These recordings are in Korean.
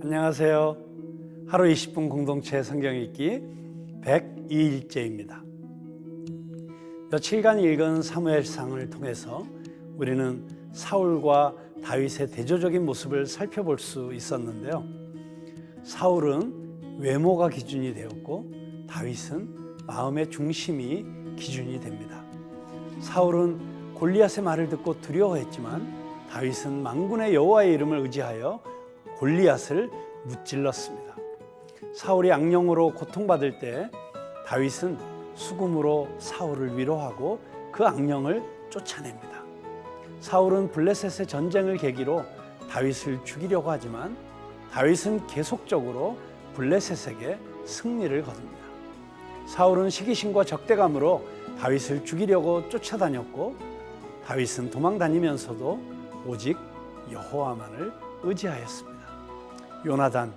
안녕하세요. 하루 20분 공동체 성경 읽기 102일째입니다. 며칠간 읽은 사무엘상을 통해서 우리는 사울과 다윗의 대조적인 모습을 살펴볼 수 있었는데요. 사울은 외모가 기준이 되었고 다윗은 마음의 중심이 기준이 됩니다. 사울은 골리앗의 말을 듣고 두려워했지만 다윗은 망군의 여호와의 이름을 의지하여 골리앗을 무찔렀습니다. 사울이 악령으로 고통받을 때 다윗은 수금으로 사울을 위로하고 그 악령을 쫓아냅니다. 사울은 블레셋의 전쟁을 계기로 다윗을 죽이려고 하지만 다윗은 계속적으로 블레셋에게 승리를 거둡니다. 사울은 시기심과 적대감으로 다윗을 죽이려고 쫓아다녔고 다윗은 도망다니면서도 오직 여호와만을 의지하였습니다. 요나단,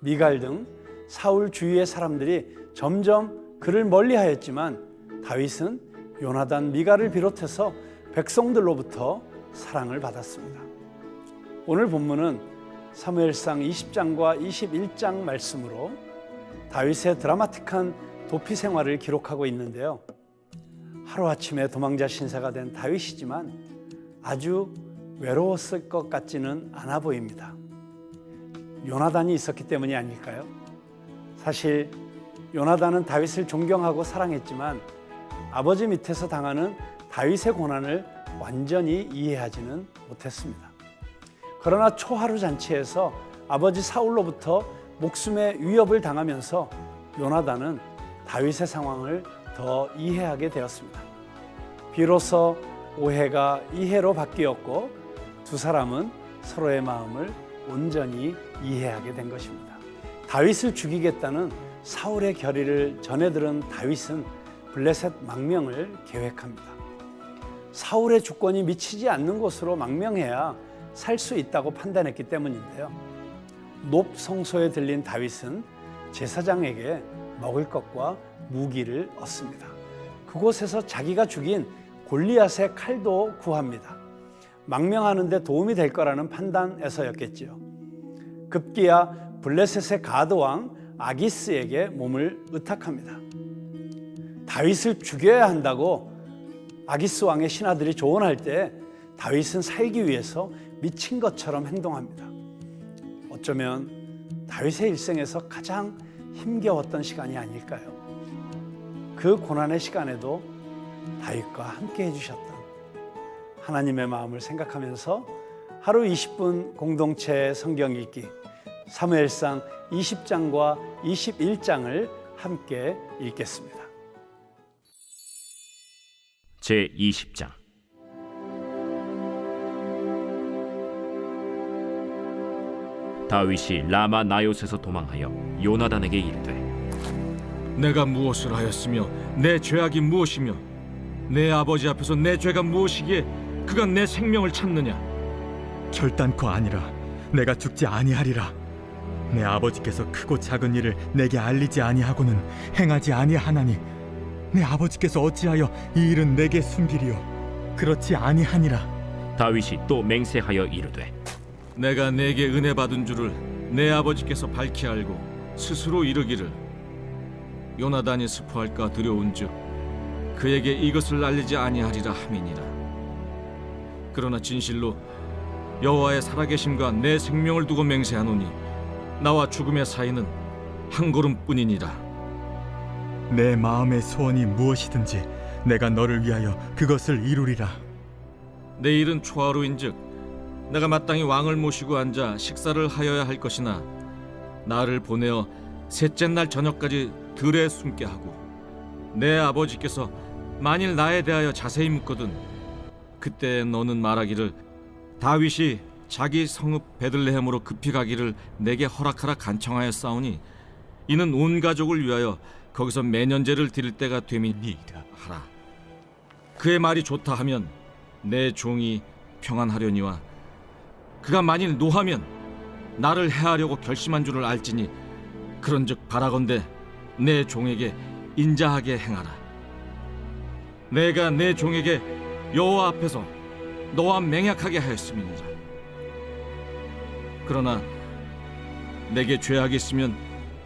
미갈 등 사울 주위의 사람들이 점점 그를 멀리하였지만 다윗은 요나단, 미갈을 비롯해서 백성들로부터 사랑을 받았습니다. 오늘 본문은 사무엘상 20장과 21장 말씀으로 다윗의 드라마틱한 도피 생활을 기록하고 있는데요. 하루아침에 도망자 신사가 된 다윗이지만 아주 외로웠을 것 같지는 않아 보입니다. 요나단이 있었기 때문이 아닐까요? 사실 요나단은 다윗을 존경하고 사랑했지만 아버지 밑에서 당하는 다윗의 고난을 완전히 이해하지는 못했습니다. 그러나 초하루 잔치에서 아버지 사울로부터 목숨의 위협을 당하면서 요나단은 다윗의 상황을 더 이해하게 되었습니다. 비로소 오해가 이해로 바뀌었고 두 사람은 서로의 마음을 온전히 이해하게 된 것입니다. 다윗을 죽이겠다는 사울의 결의를 전해 들은 다윗은 블레셋 망명을 계획합니다. 사울의 주권이 미치지 않는 곳으로 망명해야 살 수 있다고 판단했기 때문인데요. 높 성소에 들린 다윗은 제사장에게 먹을 것과 무기를 얻습니다. 그곳에서 자기가 죽인 골리앗의 칼도 구합니다. 망명하는데 도움이 될 거라는 판단에서였겠지요. 급기야 블레셋의 가드왕 아기스에게 몸을 의탁합니다. 다윗을 죽여야 한다고 아기스 왕의 신하들이 조언할 때 다윗은 살기 위해서 미친 것처럼 행동합니다. 어쩌면 다윗의 일생에서 가장 힘겨웠던 시간이 아닐까요? 그 고난의 시간에도 다윗과 함께 해주셨던 하나님의 마음을 생각하면서 하루 20분 공동체 성경 읽기 사무엘상 20장과 21장을 함께 읽겠습니다. 제 20장 다윗이 라마 나요스에서 도망하여 요나단에게 이르되 내가 무엇을 하였으며 내 죄악이 무엇이며 내 아버지 앞에서 내 죄가 무엇이기에 그가 내 생명을 찾느냐 결단코 아니라 내가 죽지 아니하리라. 내 아버지께서 크고 작은 일을 내게 알리지 아니하고는 행하지 아니하나니 내 아버지께서 어찌하여 이 일은 내게 숨기리요? 그렇지 아니하니라. 다윗이 또 맹세하여 이르되 내가 내게 은혜 받은 줄을 내 아버지께서 밝히 알고 스스로 이르기를. 요나단이 스포할까 두려운즉 그에게 이것을 알리지 아니하리라 함이니라. 그러나 진실로 여호와의 살아계심과 내 생명을 두고 맹세하노니 나와 죽음의 사이는 한 걸음뿐이니라. 내 마음의 소원이 무엇이든지 내가 너를 위하여 그것을 이루리라. 내일은 초하루인즉 내가 마땅히 왕을 모시고 앉아 식사를 하여야 할 것이나 나를 보내어 셋째 날 저녁까지 들에 숨게 하고 내 아버지께서 만일 나에 대하여 자세히 묻거든 그때 너는 말하기를 다윗이 자기 성읍 베들레헴으로 급히 가기를 내게 허락하라 간청하여 싸우니 이는 온 가족을 위하여 거기서 매년제를 드릴 때가 됨이니이다 하라. 그의 말이 좋다 하면 내 종이 평안하려니와 그가 만일 노하면 나를 해하려고 결심한 줄을 알지니 그런즉 바라건대 내 종에게 인자하게 행하라. 내가 내 종에게 여호와 앞에서 너와 맹약하게 하였음이니라 그러나 내게 죄악이 있으면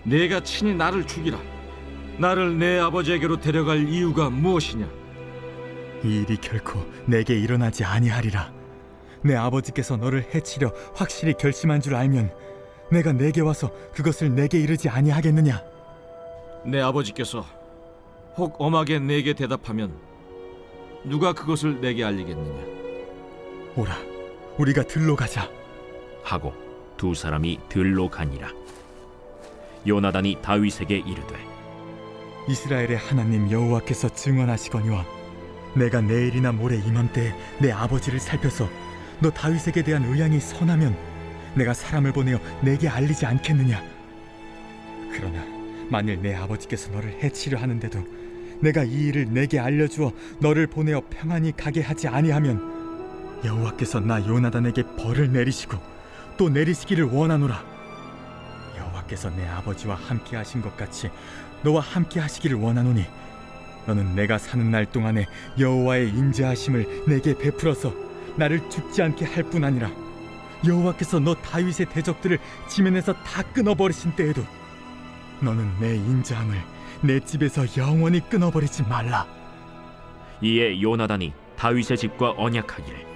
내가 친히 나를 죽이라. 나를 내 아버지에게로 데려갈 이유가 무엇이냐? 이 일이 결코 내게 일어나지 아니하리라. 내 아버지께서 너를 해치려 확실히 결심한 줄 알면 내가 내게 와서 그것을 내게 이르지 아니하겠느냐? 내 아버지께서 혹 엄하게 내게 대답하면 누가 그것을 내게 알리겠느냐? 오라, 우리가 들로 가자. 하고 두 사람이 들로 가니라 요나단이 다윗에게 이르되 이스라엘의 하나님 여호와께서 증언하시거니와 내가 내일이나 모레 이맘때에 내 아버지를 살펴서 너 다윗에게 대한 의향이 선하면 내가 사람을 보내어 내게 알리지 않겠느냐 그러나 만일 내 아버지께서 너를 해치려 하는데도 내가 이 일을 내게 알려주어 너를 보내어 평안히 가게 하지 아니하면 여호와께서 나 요나단에게 벌을 내리시고 또 내리시기를 원하노라. 여호와께서 내 아버지와 함께 하신 것 같이 너와 함께 하시기를 원하노니 너는 내가 사는 날 동안에 여호와의 인자하심을 내게 베풀어서 나를 죽지 않게 할 뿐 아니라 여호와께서 너 다윗의 대적들을 지면에서 다 끊어버리신 때에도 너는 내 인자함을 내 집에서 영원히 끊어버리지 말라. 이에 요나단이 다윗의 집과 언약하기를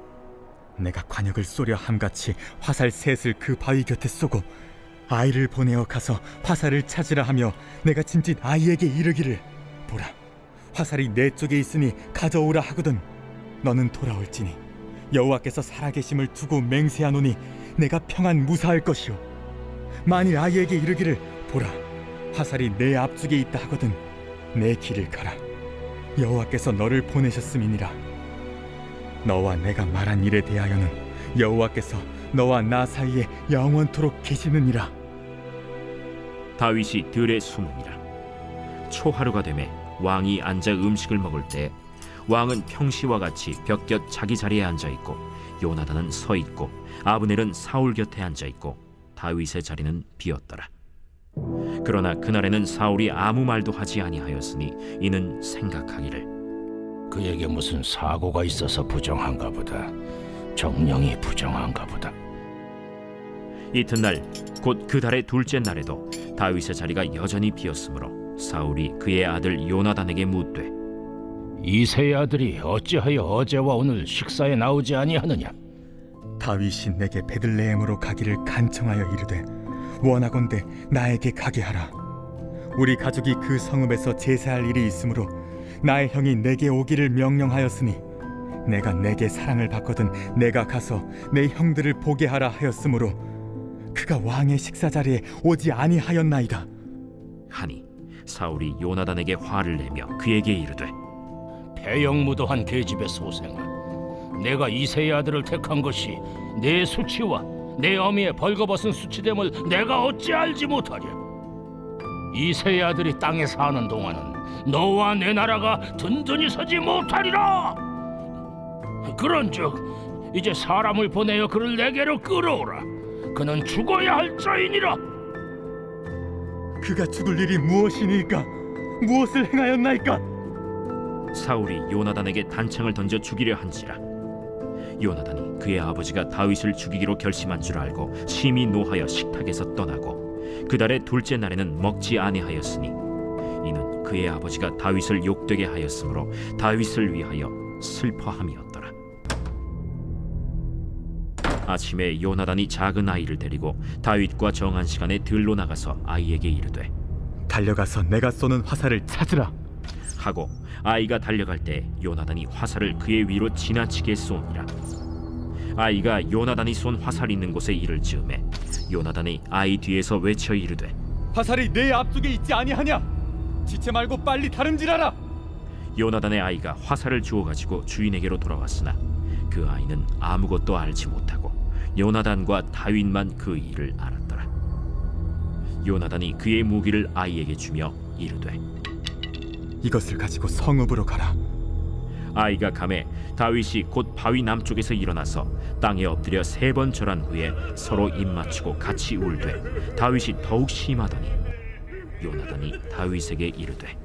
내가 관역을 쏘려 함같이 화살 셋을 그 바위 곁에 쏘고 아이를 보내어 가서 화살을 찾으라 하며 내가 짐짓 아이에게 이르기를 보라 화살이 내 쪽에 있으니 가져오라 하거든 너는 돌아올지니 여호와께서 살아계심을 두고 맹세하노니 내가 평안 무사할 것이요 만일 아이에게 이르기를 보라 화살이 내 앞쪽에 있다 하거든 내 길을 가라. 여호와께서 너를 보내셨음이니라 너와 내가 말한 일에 대하여는 여호와께서 너와 나 사이에 영원토록 계시느니라. 다윗이 들에 숨으니라. 초하루가 되매 왕이 앉아 음식을 먹을 때 왕은 평시와 같이 벽곁 자기 자리에 앉아 있고 요나단은 서 있고 아브넬은 사울 곁에 앉아 있고 다윗의 자리는 비었더라. 그러나 그날에는 사울이 아무 말도 하지 아니하였으니 이는 생각하기를 그에게 무슨 사고가 있어서 부정한가 보다. 정령이 부정한가 보다. 이튿날 곧 그 달의 둘째 날에도 다윗의 자리가 여전히 비었으므로 사울이 그의 아들 요나단에게 묻되 이세의 아들이 어찌하여 어제와 오늘 식사에 나오지 아니하느냐? 다윗이 내게 베들레헴으로 가기를 간청하여 이르되 원하건대 나에게 가게 하라 우리 가족이 그 성읍에서 제사할 일이 있으므로 나의 형이 내게 오기를 명령하였으니 내가 내게 사랑을 받거든 내가 가서 내 형들을 보게 하라 하였으므로 그가 왕의 식사 자리에 오지 아니하였나이다 하니 사울이 요나단에게 화를 내며 그에게 이르되 배영무도한 계집의 소생아, 내가 이세의 아들을 택한 것이 내 수치와 내 어미의 벌거벗은 수치됨을 내가 어찌 알지 못하랴? 이세의 아들이 땅에 사는 동안은 너와 내 나라가 든든히 서지 못하리라. 그런즉 이제 사람을 보내어 그를 내게로 끌어오라. 그는 죽어야 할 자이니라. 그가 죽을 일이 무엇이니까 무엇을 행하였나이까 사울이 요나단에게 단창을 던져 죽이려 한지라 요나단이 그의 아버지가 다윗을 죽이기로 결심한 줄 알고 심히 노하여 식탁에서 떠나고 그 달의 둘째 날에는 먹지 아니하였으니 이는 그의 아버지가 다윗을 욕되게 하였으므로 다윗을 위하여 슬퍼함이었더라. 아침에 요나단이 작은 아이를 데리고 다윗과 정한 시간에 들로 나가서 아이에게 이르되 달려가서 내가 쏘는 화살을 찾으라. 하고 아이가 달려갈 때 요나단이 화살을 그의 위로 지나치게 쏘니라. 아이가 요나단이 쏜 화살 있는 곳에 이를 즈음에 요나단이 아이 뒤에서 외쳐 이르되 화살이 내 앞쪽에 있지 아니하냐? 지체 말고 빨리 다름질하라. 요나단의 아이가 화살을 주워 가지고 주인에게로 돌아왔으나 그 아이는 아무것도 알지 못하고 요나단과 다윗만 그 일을 알았더라. 요나단이 그의 무기를 아이에게 주며 이르되 이것을 가지고 성읍으로 가라. 아이가 감에 다윗이 곧 바위 남쪽에서 일어나서 땅에 엎드려 세 번 절한 후에 서로 입맞추고 같이 울되 다윗이 더욱 심하더니 요나단이 다윗에게 이르되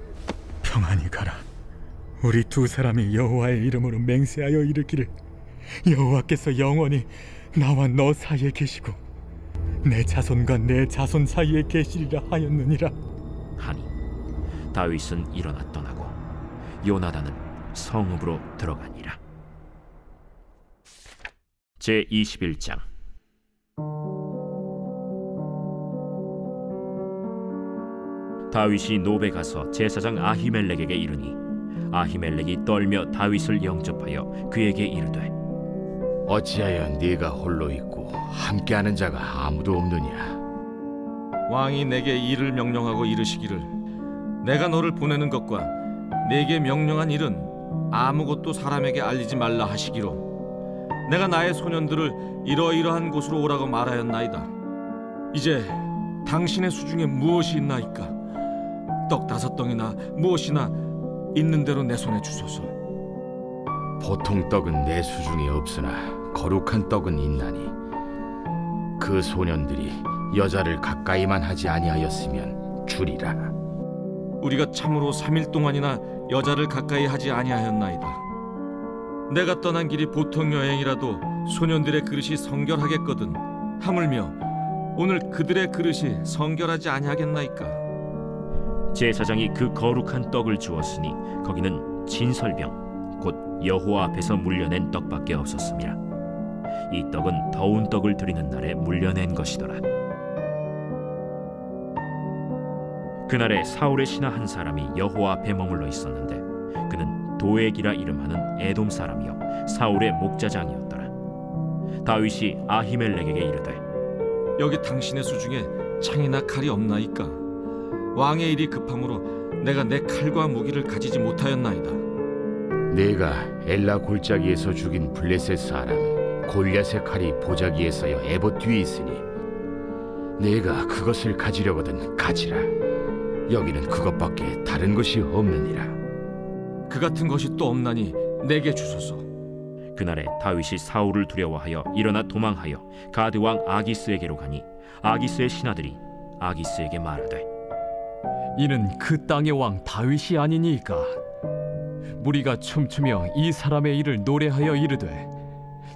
평안히 가라. 우리 두 사람이 여호와의 이름으로 맹세하여 이르기를 여호와께서 영원히 나와 너 사이에 계시고 내 자손과 내 자손 사이에 계시리라 하였느니라. 하니 다윗은 일어나 떠나고 요나단은 성읍으로 들어가니라 제 21장 다윗이 노베 가서 제사장 아히멜렉에게 이르니 아히멜렉이 떨며 다윗을 영접하여 그에게 이르되 어찌하여 네가 홀로 있고 함께하는 자가 아무도 없느냐? 왕이 내게 일을 명령하고 이르시기를 내가 너를 보내는 것과 내게 명령한 일은 아무것도 사람에게 알리지 말라 하시기로 내가 나의 소년들을 이러이러한 곳으로 오라고 말하였나이다. 이제 당신의 수중에 무엇이 있나이까? 떡 다섯 덩이나 무엇이나 있는 대로 내 손에 주소서. 보통 떡은 내 수중에 없으나 거룩한 떡은 있나니 그 소년들이 여자를 가까이만 하지 아니하였으면 주리라. 우리가 참으로 3일 동안이나 여자를 가까이 하지 아니하였나이다. 내가 떠난 길이 보통 여행이라도 소년들의 그릇이 성결하겠거든. 하물며 오늘 그들의 그릇이 성결하지 아니하겠나이까. 제사장이 그 거룩한 떡을 주었으니 거기는 진설병 곧 여호와 앞에서 물려낸 떡밖에 없었습니다. 이 떡은 더운 떡을 드리는 날에 물려낸 것이더라. 그날에 사울의 신하 한 사람이 여호와 앞에 머물러 있었는데 그는 도액이라 이름하는 에돔 사람이요 사울의 목자장이었더라. 다윗이 아히멜렉에게 이르되 여기 당신의 수중에 창이나 칼이 없나이까. 왕의 일이 급함으로 내가 내 칼과 무기를 가지지 못하였나이다. 네가 엘라 골짜기에서 죽인 블레셋 사람 골리앗의 칼이 보자기에 서여 에봇 뒤에 있으니 네가 그것을 가지려거든 가지라. 여기는 그것밖에 다른 것이 없느니라. 그 같은 것이 또 없나니 내게 주소서. 그날에 다윗이 사울을 두려워하여 일어나 도망하여 가드 왕 아기스에게로 가니 아기스의 신하들이 아기스에게 말하되 이는 그 땅의 왕 다윗이 아니니까 무리가 춤추며 이 사람의 일을 노래하여 이르되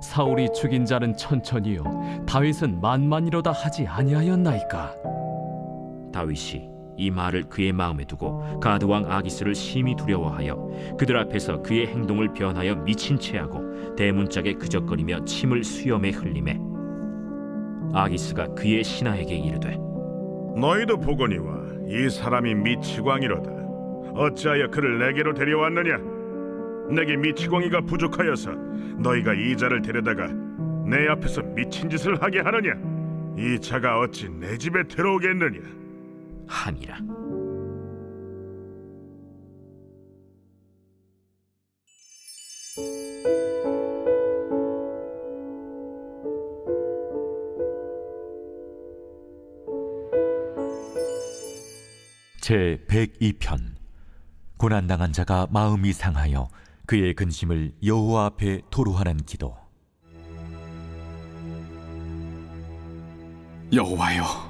사울이 죽인 자는 천천히요 다윗은 만만이로다 하지 아니하였나이까 다윗이 이 말을 그의 마음에 두고 가드 왕 아기스를 심히 두려워하여 그들 앞에서 그의 행동을 변하여 미친 채하고 대문짝에 그적거리며 침을 수염에 흘리매 아기스가 그의 신하에게 이르되 너희도 보거니와 이 사람이 미치광이로다. 어찌하여 그를 내게로 데려왔느냐? 내게 미치광이가 부족하여서 너희가 이 자를 데려다가 내 앞에서 미친 짓을 하게 하느냐? 이 자가 어찌 내 집에 들어오겠느냐? 하니라. 제 102편. 고난당한 자가 마음이 상하여 그의 근심을 여호와 앞에 토로하는 기도. 여호와여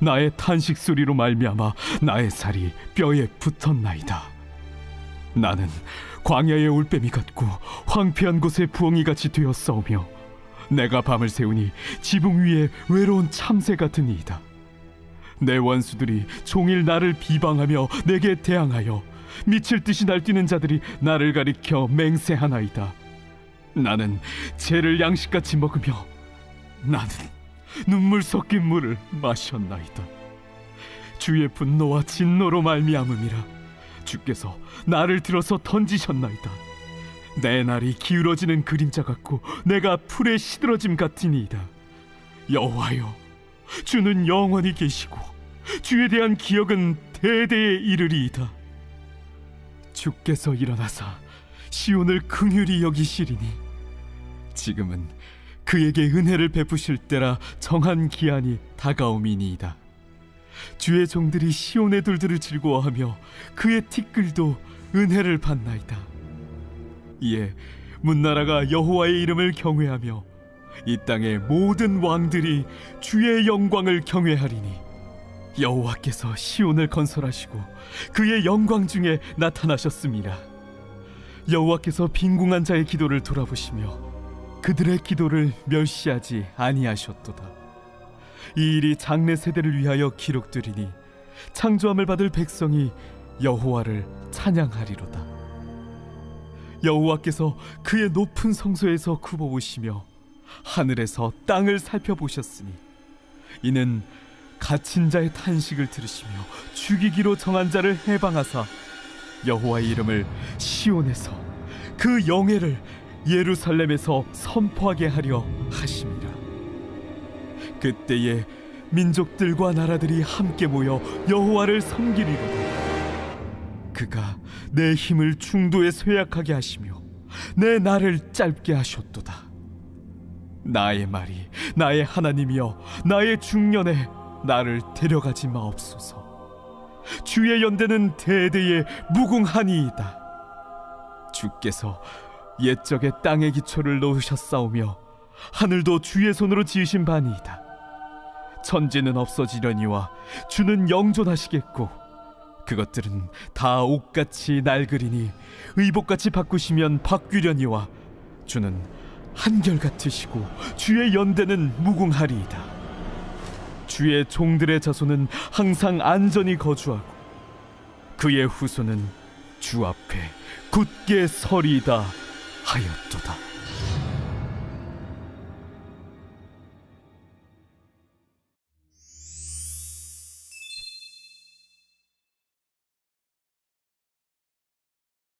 나의 탄식 소리로 말미암아 나의 살이 뼈에 붙었나이다. 나는 광야의 올빼미 같고 황폐한 곳의 부엉이 같이 되었사오며 내가 밤을 새우니 지붕 위에 외로운 참새 같으니이다. 내 원수들이 종일 나를 비방하며 내게 대항하여 미칠 듯이 날뛰는 자들이 나를 가리켜 맹세하나이다. 나는 죄를 양식같이 먹으며 나는 눈물 섞인 물을 마셨나이다. 주의 분노와 진노로 말미암음이라 주께서 나를 들어서 던지셨나이다. 내 날이 기울어지는 그림자 같고 내가 풀에 시들어짐 같으니이다. 여호와여 주는 영원히 계시고 주에 대한 기억은 대대에 이르리이다. 주께서 일어나사 시온을 긍휼히 여기시리니 지금은 그에게 은혜를 베푸실 때라 정한 기한이 다가오미니이다. 주의 종들이 시온의 돌들을 즐거워하며 그의 티끌도 은혜를 받나이다. 이에 문나라가 여호와의 이름을 경외하며 이 땅의 모든 왕들이 주의 영광을 경외하리니 여호와께서 시온을 건설하시고 그의 영광 중에 나타나셨습니다. 여호와께서 빈궁한 자의 기도를 돌아보시며 그들의 기도를 멸시하지 아니하셨도다. 이 일이 장래 세대를 위하여 기록되리니 창조함을 받을 백성이 여호와를 찬양하리로다. 여호와께서 그의 높은 성소에서 굽어보시며 하늘에서 땅을 살펴보셨으니 이는 갇힌 자의 탄식을 들으시며 죽이기로 정한 자를 해방하사 여호와의 이름을 시온에서 그 영예를 예루살렘에서 선포하게 하려 하심이라. 그때에 민족들과 나라들이 함께 모여 여호와를 섬기리로다. 그가 내 힘을 중도에 쇠약하게 하시며 내 날을 짧게 하셨도다. 나의 말이 나의 하나님이여 나의 중년에 나를 데려가지 마옵소서. 주의 연대는 대대에 무궁하니이다. 주께서 옛적에 땅의 기초를 놓으셨사오며 하늘도 주의 손으로 지으신 바니이다. 천지는 없어지려니와 주는 영존하시겠고 그것들은 다 옷같이 낡으리니 의복같이 바꾸시면 바뀌려니와 주는 한결 같으시고 주의 연대는 무궁하리이다. 주의 종들의 자손은 항상 안전히 거주하고 그의 후손은 주 앞에 굳게 서리이다 하였도다.